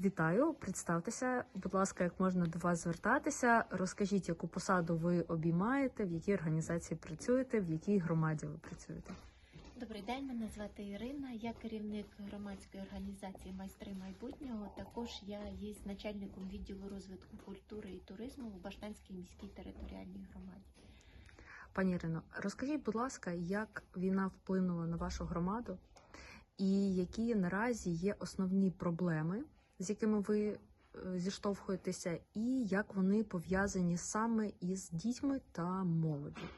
Вітаю, представтеся, будь ласка, як можна до вас звертатися. Розкажіть, яку посаду ви обіймаєте, в якій організації працюєте, в якій громаді ви працюєте. Добрий день, мене звати Ірина. Я керівник громадської організації Майстри майбутнього. Також я є начальником відділу розвитку культури і туризму у Баштанській міській територіальній громаді. Пані Ірино, розкажіть, будь ласка, як війна вплинула на вашу громаду, і які наразі є основні проблеми, з якими ви е, зіштовхуєтеся, і як вони пов'язані саме із дітьми та молоддю?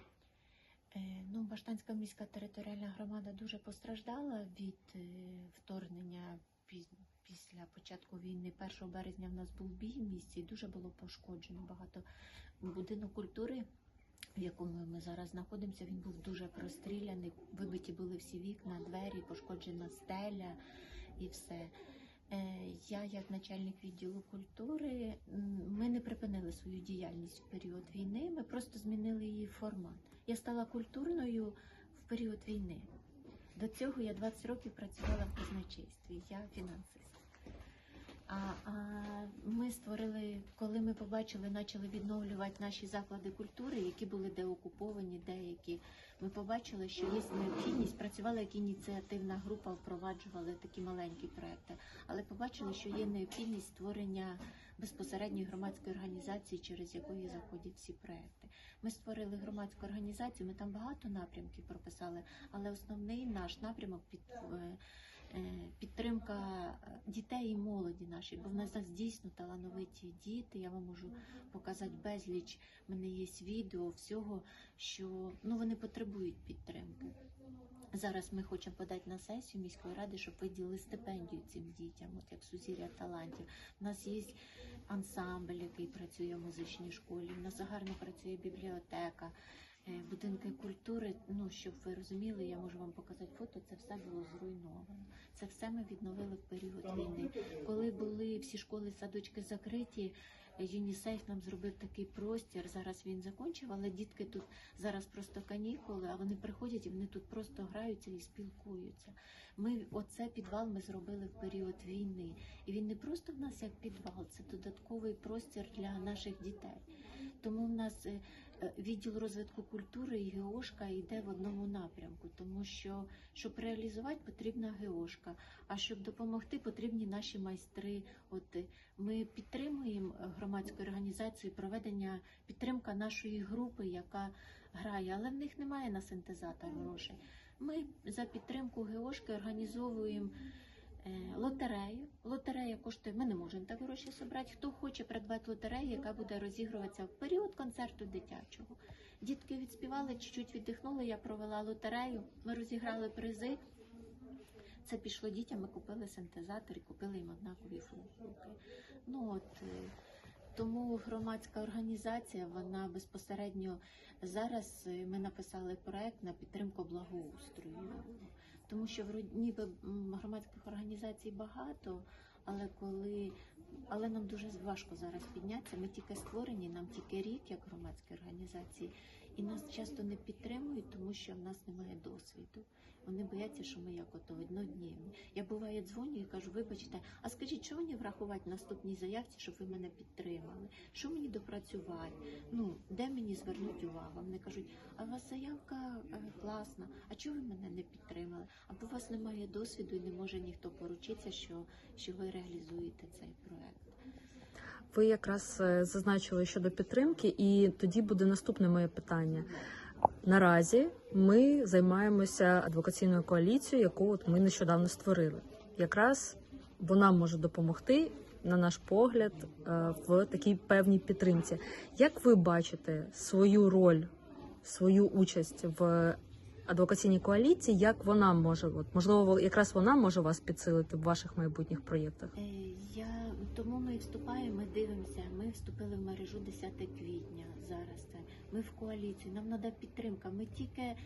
Е, Ну, Баштанська міська територіальна громада дуже постраждала від е, вторгнення після початку війни. 1 березня в нас був бій в місті, дуже було пошкоджено багато будинок культури. В якому ми зараз знаходимося, він був дуже простріляний. Вибиті були всі вікна, двері, пошкоджена стеля і все. Е, Я, як начальник відділу культури, ми не припинили свою діяльність в період війни. Ми просто змінили її формат. Я стала культурною в період війни. До цього я 20 років працювала в казначействі. Я фінансист. А, а ми створили, коли ми побачили, почали відновлювати наші заклади культури, які були деокуповані, деякі. Ми побачили, що є необхідність, працювала як ініціативна група, впроваджували такі маленькі проекти, але побачили, що є необхідність створення безпосередньої громадської організації, через якої заходять всі проекти. Ми створили громадську організацію, ми там багато напрямків прописали, але основний наш напрямок під. Е, Підтримка е, дітей і молоді нашої, бо в нас дійсно талановиті діти. Я вам можу показати безліч. в мене є відео всього, що ну вони потребують підтримки. Зараз ми хочемо подати на сесію міської ради, щоб виділили стипендію цим дітям, от як сузір'я талантів. У нас є ансамбль, який працює в музичній школі. У нас гарно працює бібліотека. Е, Будинки культури, ну щоб ви розуміли, я можу вам показати фото. Це все було зруйновано. Це все ми відновили в період війни. Коли були всі школи, садочки закриті, ЮНІСЕФ нам зробив такий простір. Зараз він закінчив, але дітки тут зараз просто канікули, а вони приходять і вони тут просто граються і спілкуються. Ми оце підвал ми зробили в період війни, і він не просто в нас як підвал, це додатковий простір для наших дітей. Тому в нас е, відділ розвитку культури і ГЕОшка йде в одному напрямку, тому що щоб реалізувати, потрібна ГЕОшка. А щоб допомогти, потрібні наші майстри. От е, ми підтримуємо е, громадську організацію проведення підтримка нашої групи, яка грає, але в них немає на синтезатор грошей. Ми за підтримку ГЕОшки організовуємо. Е, Лотерею. Лотерея коштує, ми не можемо так гроші зібрати. Хто хоче придбати лотерею, яка буде розігруватися в період концерту дитячого. Дітки відспівали, чуть-чуть віддихнули, я провела лотерею, ми розіграли призи. Це пішло дітям, ми купили синтезатор і купили їм однакові футболки. Ну от е, тому громадська організація, вона безпосередньо зараз е, ми написали проект на підтримку благоустрою. Тому що вроді ніби громадських організацій багато, але коли але нам дуже важко зараз піднятися. Ми тільки створені, нам тільки рік як громадські організації, і нас часто не підтримують, тому що в нас немає досвіду. Вони бояться, що ми як ото однодневні. Я буває дзвоню і кажу, вибачте, а скажіть, що мені врахувати наступній заявці, щоб ви мене підтримали? Що мені допрацювати? Ну де мені звернути увагу? Вони кажуть, а у вас заявка е, класна, а чого ви мене не підтримали? Або у вас немає досвіду і не може ніхто поручитися, що, що ви реалізуєте цей проект. Ви якраз е, зазначили щодо підтримки, і тоді буде наступне моє питання. Наразі ми займаємося адвокаційною коаліцією, яку от ми нещодавно створили. Якраз вона може допомогти, на наш погляд, е, в такій певній підтримці. Як ви бачите свою роль, свою участь в адвокаційній коаліції? Як вона може, от можливо, якраз вона може вас підсилити в ваших майбутніх проєктах? Е, Я тому ми вступаємо, ми дивимося. Ми вступили в мережу 10 квітня. Зараз це ми в коаліції. Нам треба підтримка. Ми тільки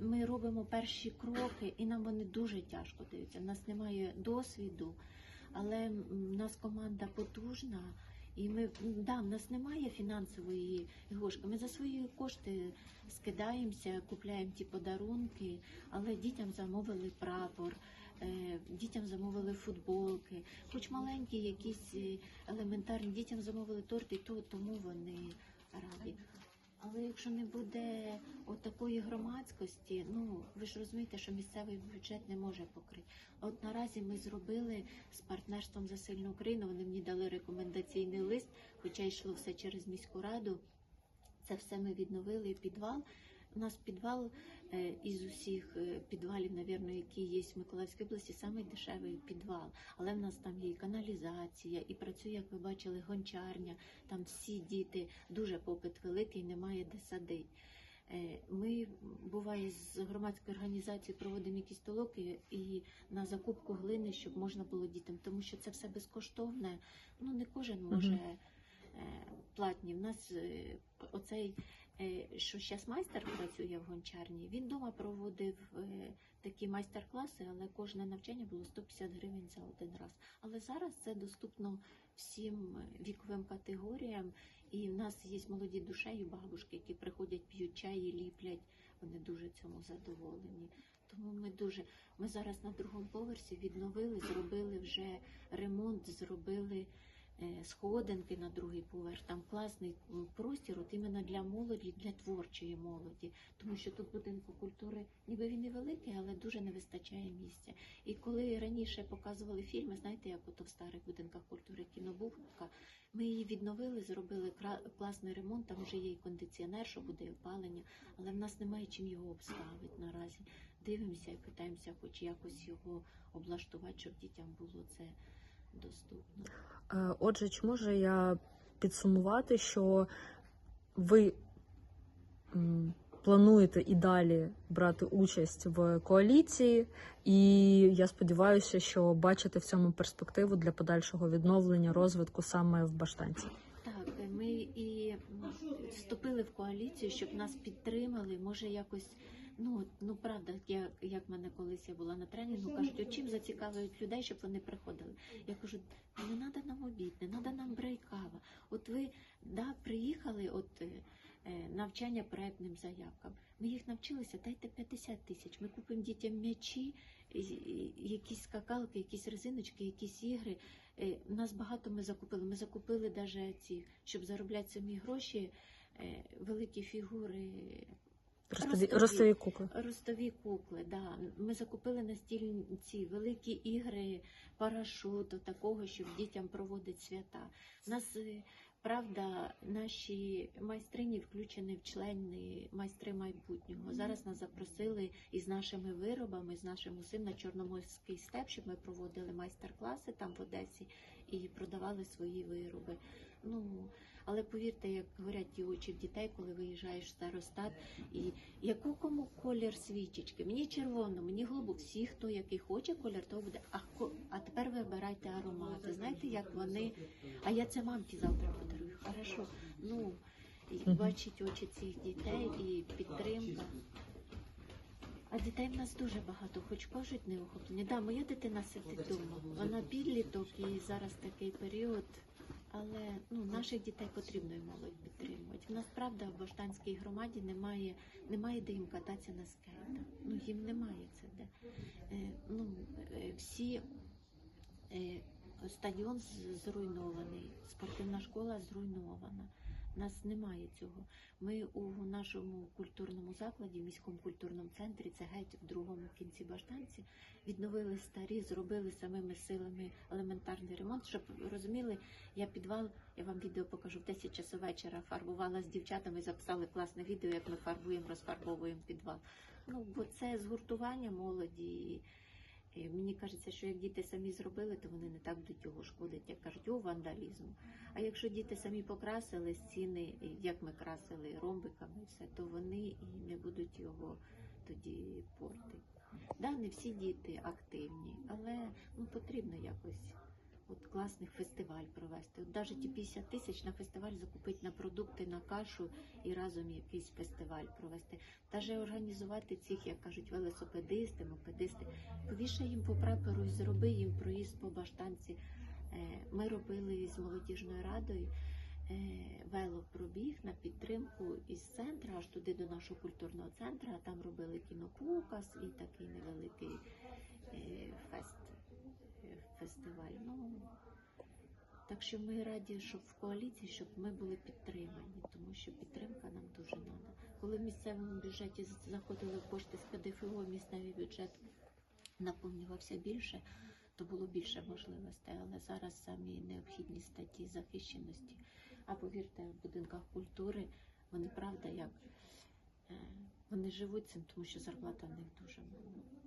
ми робимо перші кроки, і нам вони дуже тяжко даються. У нас немає досвіду, але у нас команда потужна. І ми да, в нас немає фінансової гошки. Ми за свої кошти скидаємося, купляємо ті подарунки, але дітям замовили прапор. Е, Дітям замовили футболки, хоч маленькі, якісь е, елементарні, дітям замовили торти, то тому вони раді. Але якщо не буде от такої громадськості, ну ви ж розумієте, що місцевий бюджет не може покрити. От наразі ми зробили з партнерством за сильну Україну. Вони мені дали рекомендаційний лист, хоча йшло все через міську раду. Це все ми відновили. Підвал. У нас підвал е, із усіх е, підвалів, навірно, які є в Миколаївській області, самий дешевий підвал. Але в нас там є і каналізація, і працює, як ви бачили, гончарня. Там всі діти, дуже попит великий, немає де садити. Е, Ми буває з громадської організації проводимо якісь толоки і на закупку глини, щоб можна було дітям, тому що це все безкоштовне. Ну не кожен може платні. В нас оцей, що зараз майстер працює в гончарні, він вдома проводив е, такі майстер-класи, але кожне навчання було 150 гривень за один раз. Але зараз це доступно всім віковим категоріям. І в нас є молоді душею бабушки, які приходять, п'ють чай і ліплять. Вони дуже цьому задоволені. Тому ми дуже ми зараз на другому поверсі відновили, зробили вже ремонт, зробили е, сходинки на другий поверх. Там класний простір, от іменно для молоді, для творчої молоді. Тому що тут будинку культури, ніби він і великий, але дуже не вистачає місця. І коли раніше показували фільми, знаєте, як ото в старих будинках культури кінобувка, ми її відновили, зробили класний ремонт. Там вже є і кондиціонер, що буде і опалення, але в нас немає чим його обставити наразі. Дивимося і питаємося, хоч якось його облаштувати, щоб дітям було це доступно. Е, Отже, чи можу я підсумувати, що ви плануєте і далі брати участь в коаліції, і я сподіваюся, що бачите в цьому перспективу для подальшого відновлення розвитку саме в Баштанці. Так, ми і вступили в коаліцію, щоб нас підтримали. Може, якось ну ну правда, як, як мене колись я була на тренінгу, кажуть, чим зацікавують людей, щоб вони приходили. Я кажу, не треба нам обід, не треба нам брейкава. От ви да, приїхали, от е, е, навчання проектним заявкам. Ми їх навчилися, дайте 50 тисяч. Ми купимо дітям м'ячі, якісь скакалки, якісь резиночки, якісь ігри. Е, нас багато ми закупили. Ми закупили навіть ці, щоб заробляти самі гроші, е, великі фігури, Ростові, Ростові. ростові кукли. ростові кукли. Да. Ми закупили настільні ці великі ігри, парашуту, такого, щоб дітям проводити свята. У нас, е, правда, наші майстрині включені в члени майстри майбутнього. Зараз нас запросили із нашими виробами, з нашим усім на Чорноморський степ, щоб ми проводили майстер-класи там в Одесі і продавали свої вироби. Ну, але повірте, як горять ті очі в дітей, коли виїжджаєш в старостат, і яку кому колір свічечки? Мені червоно, мені голубу. Всі, хто який хоче колір, то буде. А а тепер вибирайте аромати. Знаєте, як вони. А я це мамці завтра подарую. Хорошо. Ну і бачить очі цих дітей і підтримка. А дітей в нас дуже багато, хоч кажуть неохоплені. Да, моя дитина сидить вдома. Вона підліток і зараз такий період. Але ну, наших дітей потрібно і молодь підтримувати. В нас правда в Баштанській громаді немає, немає де їм кататися на скейтах. Ну їм немає це де. Е, ну, е, всі е, стадіон зруйнований, спортивна школа зруйнована. Нас немає цього. Ми у нашому культурному закладі, міському культурному центрі, це геть в другому кінці Баштанці, відновили старі, зробили самими силами елементарний ремонт. Щоб розуміли, я підвал, я вам відео покажу в 10 часу вечора. Фарбувала з дівчатами, записали класне відео, як ми фарбуємо, розфарбовуємо підвал. Ну бо це згуртування молоді. І мені кажеться, що як діти самі зробили, то вони не так будуть його шкодить, як кажуть, о, вандалізм. А якщо діти самі покрасили стіни, як ми красили ромбиками, все, то вони і не будуть його тоді портити. Да, не всі діти активні, але ну потрібно якось от класний фестиваль провести. От навіть ті 50 тисяч на фестиваль закупити на продукти, на кашу і разом якийсь фестиваль провести. Даже організувати цих, як кажуть, велосипедисти, мопедисти. Повішай їм по прапору і зроби їм проїзд по баштанці. Е, Ми робили з молодіжною радою е, велопробіг на підтримку із центру аж туди до нашого культурного центру. а Там робили кінопоказ і такий невеликий е, фест, фестиваль. Ну, так що ми раді, щоб в коаліції, щоб ми були підтримані, тому що підтримка нам дуже треба. Коли в місцевому бюджеті заходили кошти з ПДФО, місцевий бюджет наповнювався більше, то було більше можливостей. Але зараз самі необхідні статті захищеності. А повірте, в будинках культури вони правда як е, вони живуть цим, тому що зарплата в них дуже мала.